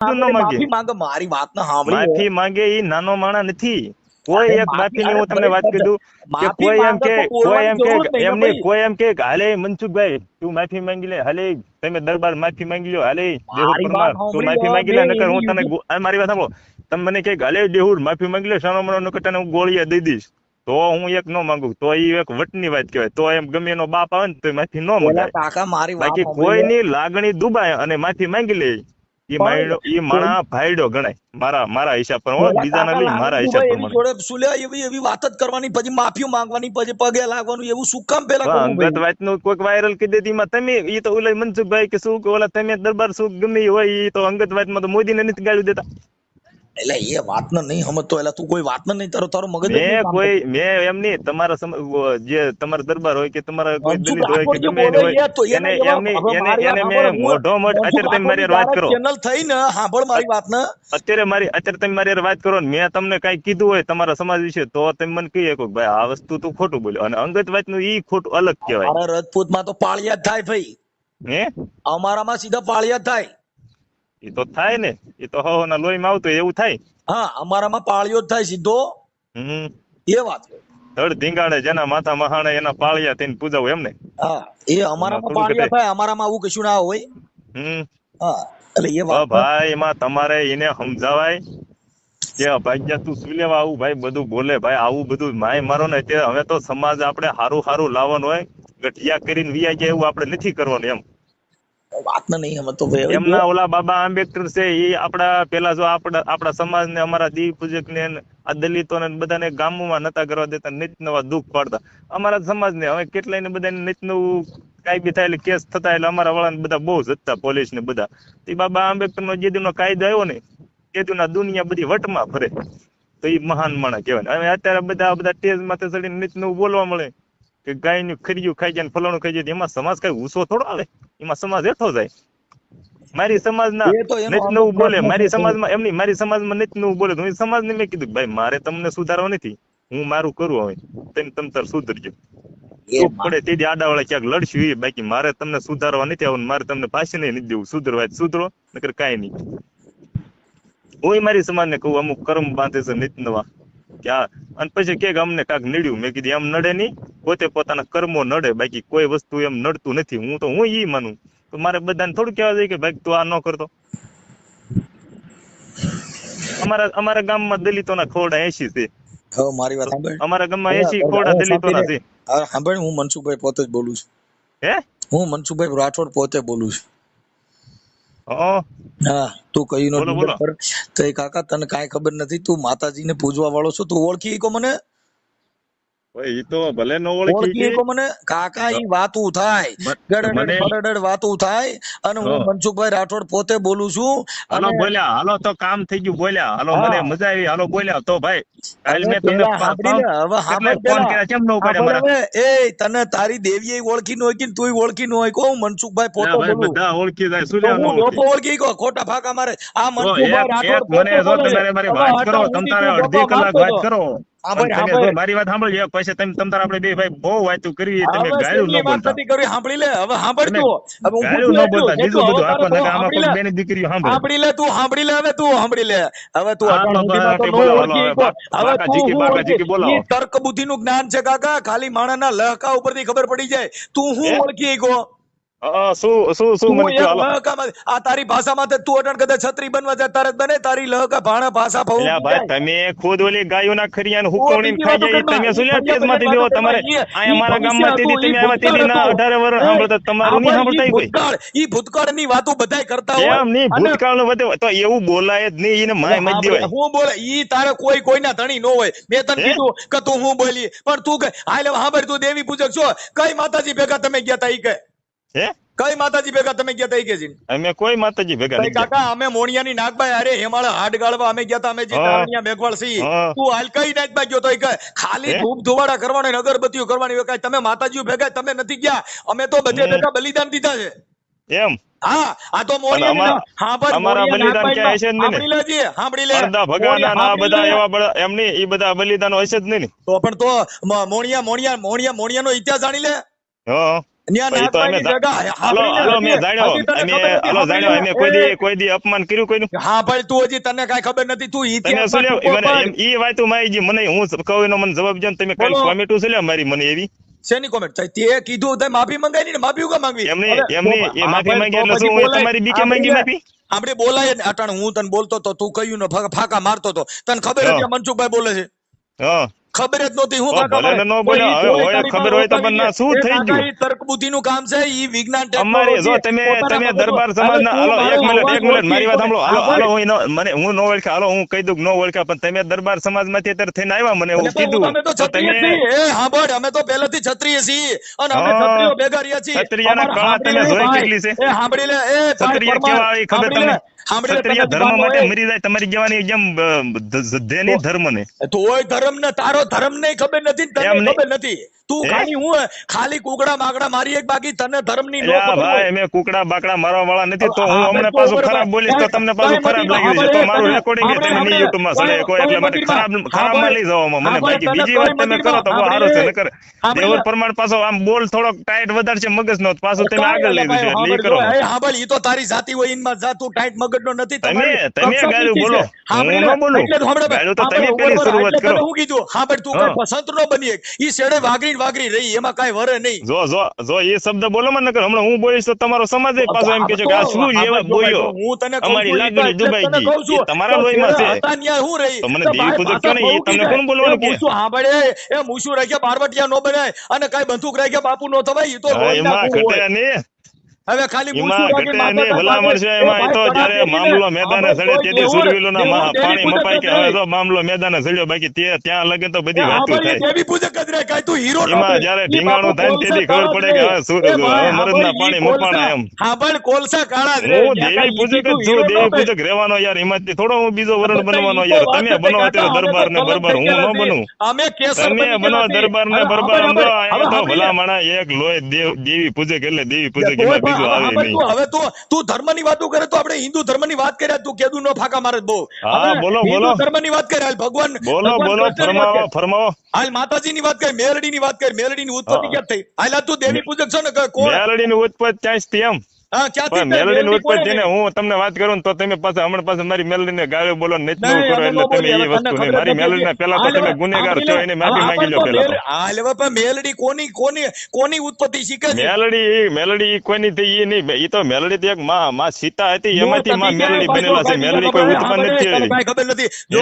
માફી માંગે. મારી વાત ને સાંભળી. માફી માંગે ઈ નાનો માણસ નથી. કોઈ એક માફી- માફી ની હું તમને વાત કીધું કે કોઈ એમ કે કોઈ એમ કે બોલવાની જરૂર જ નહીં ને એમને કોઈ એમ કે હાલે મનસુખભાઈ તું માફી માંગી લે. હાલે તમે દરબાર માફી માંગી લ્યો. હાલે દેહુર પરમાર તું માફી માંગી લે નકર હું તને મારી વાત સાંભળો. તમે મને કે હાલે દેહુર માફી માંગી લે સાનો મનો નકર તને હું ગોળીયા દઈ દઈશ. તો હું એક નો માંગુ. તો એ એક વટની વાત કહેવાય. તો એમ ગમે એનો બાપ આવે ને તો માફી નો મંગાય બાકી કોઈની લાગણી દુબાય અને માફી માંગી લે. ઈ માયડો ઈ માણા ભાઈડો ગણાય. મારા મારા હિસાબ પર બીજાના લઈ મારા હિસાબ પર જોડે શું એવી એવી વાત જ કરવાની પછી માફી માંગવાની પછી પગે લાગવાનું એવું શું કામ પેલા અંગત વાતનું કોઈક વાયરલ કરી દેતી એમાં તમે ઈ તો ઓલા મનસુખભાઈ કે શું કે ઓલા તમે દરબાર શું ગમે હોય ઈ તો અંગત વાતમાં તો મોદીને નથી ગાળ્યું દેતા. એટલે એ વાતને નહીં સમજતો એટલે તું કોઈ વાતને નહીં તારો તારો મગજ મેં કોઈ મેં એમ નહીં તમારા જે તમારા દરબાર હોય કે તમારા કોઈ દલિત હોય કે ગમે એને હોય એને એમ એને એને વાત મેં મોઢો મોઢ અત્યારે તમે મારી વાત કરો. ચેનલ થઈ ને સાંભળ મારી વાતને. અત્યારે મારી અત્યારે તમે મારી વાત કરો ને મેં તમને કઈ કીધું હોય તમારા સમાજ વિશે તો તમે મને કહી શકો ભાઈ આ વસ્તુ તું ખોટું બોલ્યો. અને અંગત વાતનું ઈ ખોટું અલગ કહેવાય. રજપૂતમાં તો પાળિયા જ થાય ભાઈ. હે? અમારામાં સીધા પાળિયા જ થાય. ઈ તો થાય ને. એ તો હો ના લોહીમાં આવતું એવું થાય. હા અમારામાં પાળિયો જ થાય સીધો. હમ. એ વાત ધડ ધીંગાડે જેના માથા મહાણે એના પાળિયા થઈને પૂજાવું એમને હા એ અમારામાં પાળિયા થાય અમારામાં આવું કશું ના હોય. હમ. હા એટલે એ વાત ભાઈ એમાં તમારે એને સમજાવાય કે અભાગ્ય તું શું લેવા આવું? ભાઈ બધું બોલે ભાઈ આવું બધું માય મારો ને તે હવે તો સમાજ આપણે હારું હારું લાવવાનું હોય. ગઠિયા કરીને વિયા જાય એવું આપણે નથી કરવાનું એમ. વાતને નહીં સમજતો ભાઈ એમના ઓલા બાબા આંબેડકર છે એ આપડા પેલા જો આપડા આપડા સમાજ ને અમારા દીવ પૂજક ને આ દલિતો ને બધાને ગામમાં નતા કરવા દેતા નિત નવા દુઃખ પાડતા. અમારા સમાજ ને હવે કેટલાય ને બધાને નિત નવું કાંઈ બી થાય એટલે કેસ થતા એટલે અમારા વાળા બધા બહુ જતા પોલીસ ને બધા. તે બાબા આંબેડકર નો જે દીનો કાયદો આવ્યો ને તે દીના દુનિયા બધી વટમાં ફરે. તો એ મહાન માણસ કહેવાય હવે અત્યારે બધા બધા ટેજ માથે ચડીને નિત નવું બોલવા મળે. કે ગાયનું ખરીયું ખાઈ જાય ફલાણું ખાઈ જાય એમાં સમાજ કઈ ઉસો થોડો આવે? એમાં સમાજ હેઠો જાય. મારી સમાજના અમુક નવું બોલે. મારી સમાજમાં એમની મારી સમાજમાં નિત નવું બોલે હું સમાજને મેં કીધું ભાઈ મારે તમને સુધારવા નથી. હું મારું કરું હવે. તેમ તમ તાર સુધરજો. પડે તેથી આડાવાળા ક્યાંક લડશું એ. બાકી મારે તમને સુધારવા નથી આવવાનું. મારે તમને પાછી નહીં નથી દેવું સુધરવા સુધરો નકર કાંઈ નહીં. હું મારી સમાજને કહું અમુક કર્મ બાંધે છે નિત નવા. કે આ અને પછી કે અમને કાંક નડ્યું. મેં કીધું એમ નડે નહીં. પોતે પોતાના કર્મો નડે. બાકી કોઈ વસ્તુ એમ નડતું નથી. હું તો હું ઈ માનું. તો મારે બધાને થોડું કહેવા જોઈએ કે ભાઈ તું આ ન કરતો. અમારા અમારા ગામમાં દલિતોના ખોરડા એસી છે. હવે મારી વાત સાંભળ. અમારા ગામમાં એસી ખોડા ખોરડા દલિતોના છે. સાંભળ હું મનસુખભાઈ પોતે જ બોલું છું. હે? હું મનસુખભાઈ રાઠોડ પોતે બોલું છું. હા. તું કહ્યું નો બોલો, બોલો. તો એ કાકા તને કાંઈ ખબર નથી? તું માતાજીને પૂજવા વાળો છો? તું ઓળખી કો મને? ભાઈ તો ભલે ન ઓળખી ઓળખી કે કો મને? કાકા ઈ વાતું થાય. ગડડડ વાતું થાય અને હું મનસુખભાઈ રાઠોડ પોતે બોલું છું હાલો બોલ્યા હાલો તો કામ થઈ ગયું બોલ્યા. હાલો. મને મજા આવી. હાલો બોલ્યા તો ભાઈ કાલ હવે તમને પેલા સાંભળી લે, હવે ફોન કર્યા કેમ ન ઉપાડ્યા મારા એ તને તારી દેવીએ ઓળખી ન હોય કે તુંય ઓળખી ન હોય કો મનસુખભાઈ પોતે બોલું? બધા ઓળખી જાય શું લેવાનું હું ઓળખી? લોકો ઓળખી ગયો ખોટા ફાકા મારે. આ મનસુખભાઈ રાઠોડ મને જો તમે મારી વાત કરો તમ તારે અડધી કલાક વાત કરો. હા અને ભાઈ, તમે હા જો ભાઈ. મારી વાત સાંભળજો પછી તમે તમ તારે આપણે બે ભાઈ બહુ વાતો કરવી તમે હવે ન બોલતા નથી કરવી, સાંભળી લે હવે સાંભળ તું હવે ન બોલતા બીજું બધું આમાં સાંભળી કોઈ લે. બેની દીકરીઓ સાંભળે સાંભળી લે તું સાંભળી લે હવે તું સાંભળી લે હવે તું હા, અટાણ તો સુધીમાં તો બાકી નો હવે તું બોલાવો. તર્ક જ્ઞાન છે કાકા ખાલી માણસના લહકા ઉપરથી ખબર પડી જાય તું હું? ઓળખી ગયો શું શું શું તું મને એક કહો હાલો લહકામાં આ તારી ભાષામાં તું અટાણ છત્રી બનવા જ બને તારી લહકા ભાણા ભાષા ભાઈ તમે ખુદ ઓલી ગાયોના ખરિયાને ઓ ખાઈ જાય તમે શું લ્યા ઈ તેજમાંથી ફરિયા તમારે? આ અમારા ગામમાં ભવિષ્ય તમે આવ્યા તેથી ના ભૂતકાળ અઢારે વર્ષ સાંભળતા તમારું નહીં સાંભળતા કોઈ? ભૂતકાળ ઈ ભૂતકાળની વાતો બધાય કરતા હોય. એમ નહીં? ભૂતકાળનું તો એવું બોલાય જ નહીં એને માય મત દેવાય. હું બોલે ઈ તારે કોઈ કોઈના ધણી નો હોય. મેં તને કીધું કે તું હું બોલી પણ તું કે હાલ સાંભળ તું દેવી પૂજક છો. કઈ માતાજી ભેગા તમે ગયા તા ઈ કે? હે? કઈ માતાજી ભેગા તમે ગયા તા કેજી? અમે કોઈ માતાજી ભેગા નહીં કાકા અમે મોણિયાની નાગબાઈ અરે હેમાળા હાડ ગાળવા અમે ગયા તા અમે જે હા. મેઘવાળ સી તું હાલ કઈ નાગબાઈ ગયો તો કે ખાલી ધૂપ ધુવાડા કરવાનો અગરબત્તીઓ કરવાની કાંઈ. તમે માતાજીઓ ભેગા તમે નથી ગયા. અમે તો બધે ભેગા બલિદાન દીધા છે. એમ? હા આ તો મોણિયાની હા, પણ અમારા બલિદાન કે હશે જ નહીં ને? લેજે, સાંભળી લે. અડધા ભગાના ના બધા એવા એમની ઈ બધા બલિદાનો હશે જ નહીં તો પણ તો મોણિયા મોણિયા મોણિયા મોણિયા મોણિયાનો ઇતિહાસ જાણી લે. હા. અપમાન કર્યું કોઈનું? હા ભાઈ તું હજી તને કાંઈ ખબર નથી. તું ઈ વાતો મારી જી મને હું કહું એનો મને જવાબ જો તમે કાલ બોલો. શું મારી મને એવી. શેની comment? તે તે કીધું તે માફી મંગાવી ને માફી ઉગા માંગવી? એમની એ માફી માંગી એટલે શું હું બોલાય. તમારી બીકે માંગી માફી? આપણે બોલાય ને અટાણે હું તને બોલતો તો તું કહ્યું ને ફાકા મારતો તો. તને ખબર. હતી મનસુખભાઈ બોલે છે? હા. ખબર જ નહોતી હું ભલે ન બોલ્યો, હવે હોય ખબર હોય તો પણ ના, શું થઈ ગયું? તર્ક બુદ્ધિનું કામ છે ઈ વિજ્ઞાન અમારે જો તમે તમે દરબાર સમાજ ના હાલો એક મિનિટ એક મિનિટ મારી વાત સાંભળો હાલો હાલો હું નો- મને હું નો ઓળખા હાલો હું કહી દઉં નો ઓળખ્યા પણ તમે દરબાર સમાજમાંથી અત્યારે થઈને આવ્યા મને એવું કીધું તો તો ક્ષત્રિય તમે. એ સાંભળ, અમે તો પહેલેથી ક્ષત્રિય છીએ અને અમે હા. ક્ષત્રિયો ભેગા રહ્યા છીએ. ક્ષત્રિયના કળા તમે જોઈ કેટલી છે? એ સાંભળી લે, એ ક્ષત્રિય કેવા આવી ખબર તમને ક્ષત્રિય ધર્મ માટે મરી જાય તમારી જવાની જેમ ધર્મ ને તોય ધર્મ ને તારો ધર્મ ને ખબર નથી તને ખબર નથી. તું ખાલી હું ખાલી કુકડા બાકડા મારી એક બાકી તને ધર્મની નો ભાઈ મે કુકડા બાકડા મારવા વાળા નથી તો હું હમણાં પાછું ખરાબ બોલીશ તો તમને પાછું ખરાબ લાગી જશે તો મારું રેકોર્ડિંગ તમે યુટ્યુબમાં સડે કોઈ એટલે માટે ખરાબ ખરાબમાં લઈ જાવ મને બાકી બીજી વાત તમે કરો તો બહુ સારું છે નકર દેવર પ્રમાણ પાછો આમ બોલ થોડોક ટાઈટ વધારશે મગજ નો પાછો તમે આગળ લઈ જશો એટલે ઈ કરો. હાંભળ ઈ તો તારી જાતિ હોય ઈનમાં જા તું ટાઈટ મગજ નો નથી તમે- તમે ગાળું બોલો. હું ન બોલું. ગાળું તો તમે પેલી શરૂઆત કરો. હું કીધું હાંભળ તું. કઈ સંત નો બની એક. ઈ શેડે વાગરી વાગરી રહી એમાં કાંઈ વરે નહીં જો જો જો એ શબ્દ બોલો મને નકર હમણાં હું બોલીશ તો તમારો સમાજ પાછો એમ કે છે કે આ શું લેવા બોલ્યો હું તને અમારી લાગણી કહું ગઈ. તમારા લોહીમાં છે. હતા ન્યા હું રહી? તો મને દેવી ભાઈ પૂજક પાછા કયો ને, એ બહુ તમને કોણ બોલવાનું કે? શું હાંભળે, એ મૂછું રાખ્યા બારવટિયા નો બનાય અને કઈ બંધુક રાખ્યા બાપુ નો થવાય તો એમાં ગુણ નહીં હવે ખાલી ભલામણ છે એમાં. તો જ્યારે મામલો મેદાને સડે તેથી દેવી પાણી મપાય કે હવે તો મામલો મેદાને સડ્યો બાકી તે ત્યાં લગે તો બધી વાતો થાય એવી પૂજક જ રહે. કાંઈ તું હીરો એમાં. જ્યારે ઢીંગાણું થાય તેથી ખબર પડે કે હવે સુર મરદના પાણી મપાણા એમ. હાંભળ, કોલસા કાળા જ. હું દેવી પૂજક જ છું દેવી પૂજક રહેવાનો યાર એમાંથી થોડો હું બીજો વરણ બનવાનો યાર તમે બનો અત્યારે દરબાર ને બરબાર હું ન બનું અમે કેસર તમે બનો દરબાર ને બરબાર તો ભલામણા ભલા માણા એક લોહી દેવ પૂજક એટલે દેવી પૂજક એમાં પણ હવે તું, તું ધર્મની વાતો કરે તો આપણે હિન્દુ ધર્મની વાત કર્યા તું કેદું નો ફાકા મારે બહુ હા, બોલો, ધર્મ બોલો. ધર્મની વાત કરી ભગવાન બોલો બોલો ફરમાવો ફરમાવો. હાલ માતાજીની વાત કરી મેલડીની વાત કરી મેલડીની ઉત્પત્તિ. ક્યાં થઈ? હાલ તું દેવી પૂજક છો ને કોણ? મેલડીની ઉત્પત્તિ ત્યાં એમ. મેલડી ઉત્પત્તિ ને હું તમને વાત કરું તો તમે પાછા હમણાં પાછા મારી ગાળો બોલો ને કરો એટલે તમે. એ વસ્તુ નહીં મારી જ મેલડીને પેલા તો તમે ગુનેગાર છો એને માફી માંગી લો પેલા હાલ મેલડી કોની કોની કોની ઉત્પત્તિ શીખે છે? મેલડી મેલડી કોની થઈ નહીં તો મેલડી તો એક માં માં સીતા હતી એમાંથી માં મેલડી બનેલા છે. મેલડી ખબર કોઈ નથી. ઉત્પન્ન નથી થઈ ખબર નથી? જો?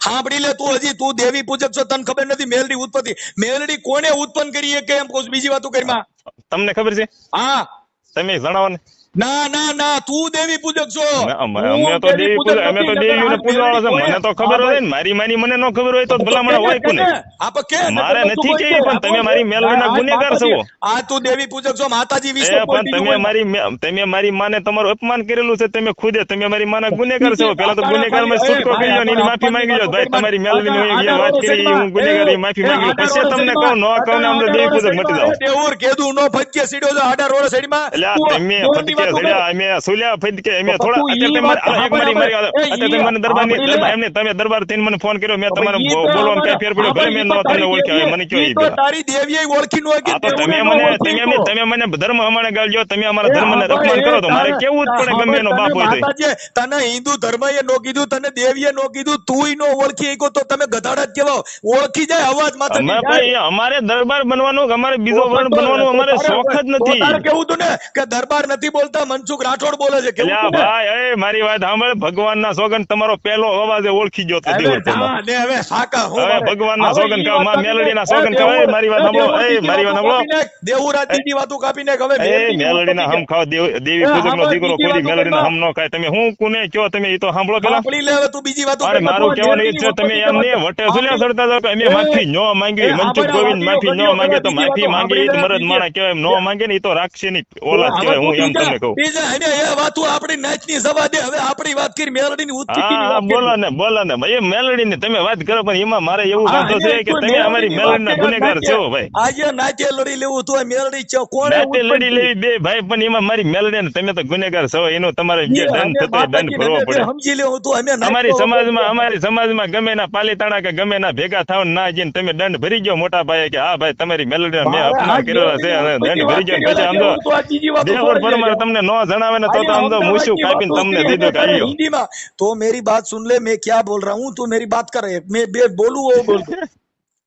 સાંભળી લે તું હજી તું દેવી પૂજક છો તને ખબર નથી મેલડી ઉત્પત્તિ? મેલડી કોને ઉત્પન્ન કરી કે એમ બીજી વાતો કરી માં. તમને ખબર છે? હા. તમે જણાવો ને. ના ના ના તું દેવી પૂજક છો. અમે- તો દેવી પૂજક અમે તો. દેવીઓને આ પૂજવાવાળા છે. મને તો ખબર હોય. ને મારી માની મને ન ખબર હોય તો ભલા મને હોય કોને? આપ કે મારે નથી કે પણ તમે મારી મેલડીના ગુનેગાર છો. આ તું દેવી પૂજક છો માતાજી વિશે પણ તમે મારી તમે મારી માને તમારું અપમાન કરેલું છે તમે ખુદે તમે મારી માના ગુનેગાર છો. પેલા તો ગુનેગારમાં છૂટકો કરી લો ને એની માફી માંગી લો ભાઈ તમારી મેલડી ની જે વાત કરી હું ગુનેગાર માફી માંગી. પછી તમને કહું ન કહું ને અમને દેવી પૂજક મટી જાઓ. દેવુર કેદું નો ફટકે સીડ્યો છે આડા રોડ સાઈડમાં એટલે તમે દોરની ફટકે વાતો કરે. સડ્યા અમે સુલ્યા ફટકે અમે થોડા અત્યારે મારી- મારી મારી એ ઈ અત્યારે મને દરબાર સાંભળી લે. ની એમને તમે દરબાર થઈને મને ફોન કર્યો મેં તમારે બોલવામાં કઈ ફેર પડ્યો ભલે મેં ઈ તમને ઓળખ્યા મને કયો દેવીએ- ઈ ઈ તો તારી દેવીએ ઓળખી ન કે હા તો દેવુને તમે મને તમે તો. તમે મને ધર્મ અમાને ગાળજો તમે અમારા એ ધર્મને અપમાન કરો તો મારે કેવું જ પડે ગમે એનો તને બાપ હોય તો તને હિન્દુ ધર્મએ નો કીધું તને દેવીએ નો કીધું તુંય નો ઓળખી શકો તો તમે ગધાડા જ કેવો ઓળખી જાય અવાજ. ભાઈ અમારે દરબાર બનવાનું અમારે બીજો વર્ણ બનવાનું અમારે શોખ જ નથી કેવું તું ને કે દરબાર નથી બોલતા મનસુખ રાઠોડ બોલે છે કેવું ને? ભાઈ એ મારી વાત સાંભળ ભગવાનના સોગંદ તમારો પહેલો અવાજ ઓળખી ગયો તો દિવસ ને હવે સાકા હો હવે. ભગવાનના સોગંદ કહો, માં મેલડીના. સોગંદ કહો, મારી વાત સાંભળો, એ મારી વાત સાંભળો નાખ. દેવુરાજ વાતો કાપી નાખ. હવે મેલડીની હમ ખાવ દેવી પૂજકનો દીકરો કોઈ મેલડીના હમ નો ખાય તમે હું કુને કયો તમે એ તો સાંભળો પેલા સાંભળી લે તું બીજી વાતો અરે મારું કહેવાનું એ છે તમે એમ ને વટે સુલ્યા સાંભળી- જાવ અમે માફી નો માંગી મનસુખ ગોવિંદ માફી નો માંગે તો માફી માંગે એ મરદ માણા કહેવાય ન માંગે ને એ તો રાખશે નહીં ઓલા કહેવાય હું એમ તમને કહું બીજા એને એ વાતો આપણી નાચની જવા દે. હવે આપણી વાત કરી મેલડીની હા ઉત્પત્તિની હા વાત કરી. બોલો ને બોલો ને. ભાઈ મેલડી ની તમે વાત કરો પણ એમાં મારે એવું વાંધો છે કે તમે અમારી મેલડી ના ગુનેગાર છો ભાઈ. આજે નાચે લડી લેવું તો મેલડી છે કોણે નાતે લડી લેવી બે ભાઈ પણ એમાં મારી મેલડી ને તમે તો ગુનેગાર છો એનો તમારે જે દંડ થતો દંડ ભરવો પડે. સમજી લેવું તો અમે અમારી સમાજમાં અમારી સમાજમાં ગમે ના પાલીતાણા કે ગમે ના ભેગા થાવ ના જઈને તમે દંડ ભરી ગયો મોટા ભાઈ કે હા ભાઈ તમારી મેલડી મેં અપના કર્યો છે અને દંડ ભરી ગયો. પછી આમ તો આ દેવર પરમાર. તમને નો જણાવે ને તો તો આમ તો अरे મૂછું अहमदाबाद की કાપીને बातों તમને की દીધું मैं કાઢ્યો हिंदी में तो मेरी बात सुन ले मैं क्या बोल रहा हूँ तू मेरी बात कर मैं बे बोलूं वो बोल दो।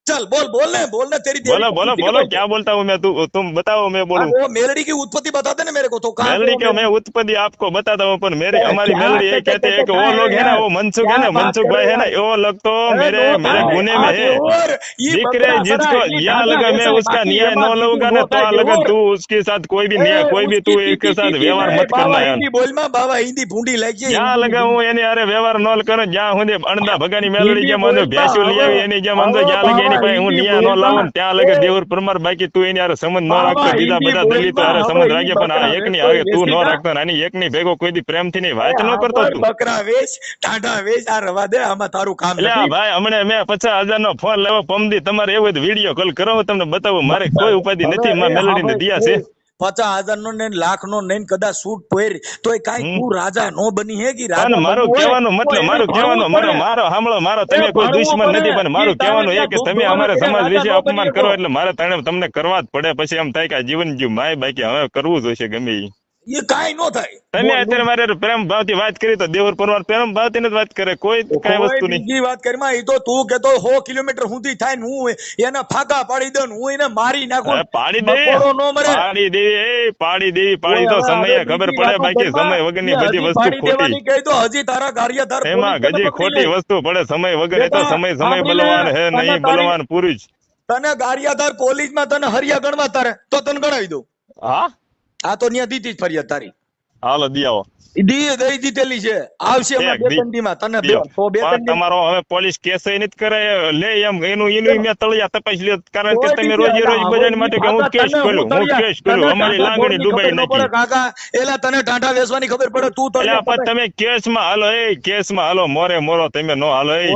चल बोल बोलने बोलने तेरी देवी बोलो की बोलो उत्पत्ति बोलो बताओ। क्या बोलता हूँ मैं तू तुम बताओ मैं हाँ, बोलूं वो मेलडी की उत्पत्ति बता दे ना मेरे को तो कहाँ मेलडी से के वो मैं उत्पत्ति आपको बताता हूँ पर मेरी क्या- हमारी क्या- मेलडी ये क्या- कहते क्या- हैं कि क्या वो है लोग है ना यार? वो मनसुख क्या है ना बात मनसुख कर भाई रहे है ना यार? वो लोग तो अरे मेरे दो मेरे भाई, गुने में आगे है और ये दिक्रे बकरा जिसको सरा, ये यहाँ ढांचा लगा मैं ऐसा है, उसका बाकी न्याय ये न बात लगूंगा सीधी ना होता तो है, अलग और- तू उसके साथ कोई भी न्याय ए, कोई भी उसकी तू पीठी एक के साथ पीठी व्यवहार में, मत बाबा करना है हिंदी बोल में बाबा हिंदी भूंडी लागी જ્યાં લગા હું એની હારે વ્યવહાર ન કરો જ્યાં સુધી અણદા ભગાની મેલડી હિન્દી જેમ અંદર બોલતા ભેંસું લઈ આવી હવે- એની જેમ અંદર હવે જ્યાં લગે એની પાસે હું નિયા નો લાવું ત્યાં લગે દેવર પરમાર બાકી તું એની હારે સંબંધ ન રાખતો. બીજા બધા દલિતો હારે સંબંધ રાખે પણ આ એક ની આવે તું ન રાખતો આની એક ની ભેગો કોઈ દી પ્રેમથી ની વાત ન કરતો તું. બકરા વેચ ટાઢા વેચ આ રવા દે આમાં તારું કામ એટલે ભાઈ હમણે મેં પચાસ હજાર નો ફોન લેવો પમદી તમારે એવું વીડિયો કોલ કરો તમને બતાવું. મારે કોઈ ઉપાધિ નથી મેલડી ને દિયા છે. પચાસ હજાર નો ને લાખ નો ને કદાચ સૂટ પહેર તો એ હમ. તું રાજા નો બની હે કે રાજા મારો કહેવાનો મતલબ મારો કહેવાનો મારો. મારો સાંભળો મારો તમે કોઈ દુશ્મન નથી પણ મારું કહેવાનું એ કે તમે અમારા સમાજ વિશે અપમાન કરો એટલે મારે તમને કરવા જ પડે પછી એમ થાય કે જીવન જીવ માય બાકી હવે કરવું જોઈશે ગમે એ કાંઈ નો થાય. તમે અત્યારે મારે પ્રેમ ભાવથી વાત કરી તો દેવર પરમાર પ્રેમ ભાવથી જ વાત કરે. કોઈ કઈ વસ્તુ નહીં. બીજી વાત કરી માં એ તો તું કેતો સો કિલોમીટર સુધી થાય ને હું એને ફાકા પાડી દઉં હું એને મારી નાખું. પાડી દે. નો મરે. પાડી દે. એ પાડી દે પાડી તો સમયે ખબર પડે બાકી સમય વગરની ની બધી વસ્તુ ખોટી. દેવાની કહી તો હજી તારા કાર્યધર એમાં પોલીસ ગજી ખોટી વસ્તુ પડે સમય વગર. એ તો સમય સમય બલવાન હે નહીં તારી- બલવાન પૂરું જ. તને ગારિયાધાર પોલીસમાં તને હરિયા ગણવા તારે તો તને ગણાવી દઉં. હા? આ તો ન્યા દીધી જ ફરિયાદ તારી હાલો દી આવો. દી દઈ દીધેલી છે. આવશે બે ત્રણ દીમાં તને બે. તો બે ત્રણ તમારો હવે પોલીસ કેસ એ નથી કરે લે એમ એનું એનું મેં તળિયા તપાસ લ્યો. કારણ કે તમે રોજ રોજે બજાર માટે કે હું કેસ કરું હું કેસ કરું અમારી લાગણી લાંગણી ફોડની ડૂબાઈ ખબર ન પડે નાખી કાકા. એલા તને ટાંટા વેસવાની ખબર પડે તું તો તમે કેસમાં હાલો એ કેસમાં હાલો મોરે મોરો તમે નો હાલો એ.